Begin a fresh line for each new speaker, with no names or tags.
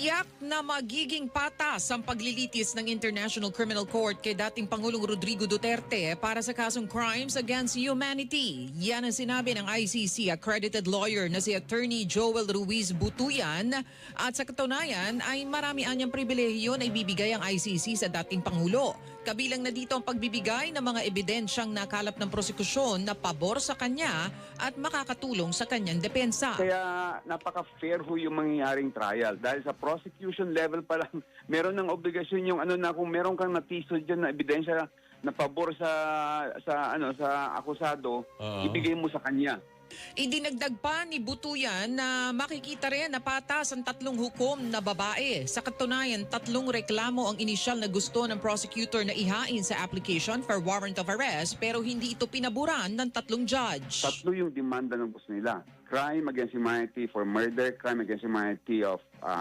Tiyak na magiging patas ang paglilitis ng International Criminal Court kay dating Pangulong Rodrigo Duterte para sa kasong Crimes Against Humanity. Yan ang sinabi ng ICC accredited lawyer na si Attorney Joel Ruiz Butuyan at sa katunayan ay marami anyang pribilehiyo na ibibigay ang ICC sa dating Pangulo. Kabilang na dito ang pagbibigay ng mga ebidensyang nakalap ng prosekusyon na pabor sa kanya at makakatulong sa kanyang depensa.
Kaya napaka-fair ho yung mangyayaring trial. Dahil sa prosecution level pa lang, meron ng obligasyon yung ano na kung meron kang natisod dyan na ebidensya na pabor sa sa ano sa akusado,
Oo.
ibigay mo sa kanya.
Idinagdag pa ni Butuyan na makikita rin na patas ang tatlong hukom na babae. Sa katunayan, tatlong reklamo ang inisyal na gusto ng prosecutor na ihain sa application for warrant of arrest pero hindi ito pinaburan ng tatlong judge.
Tatlo yung demanda ng gusto nila. Crime against humanity for murder, crime against humanity of uh,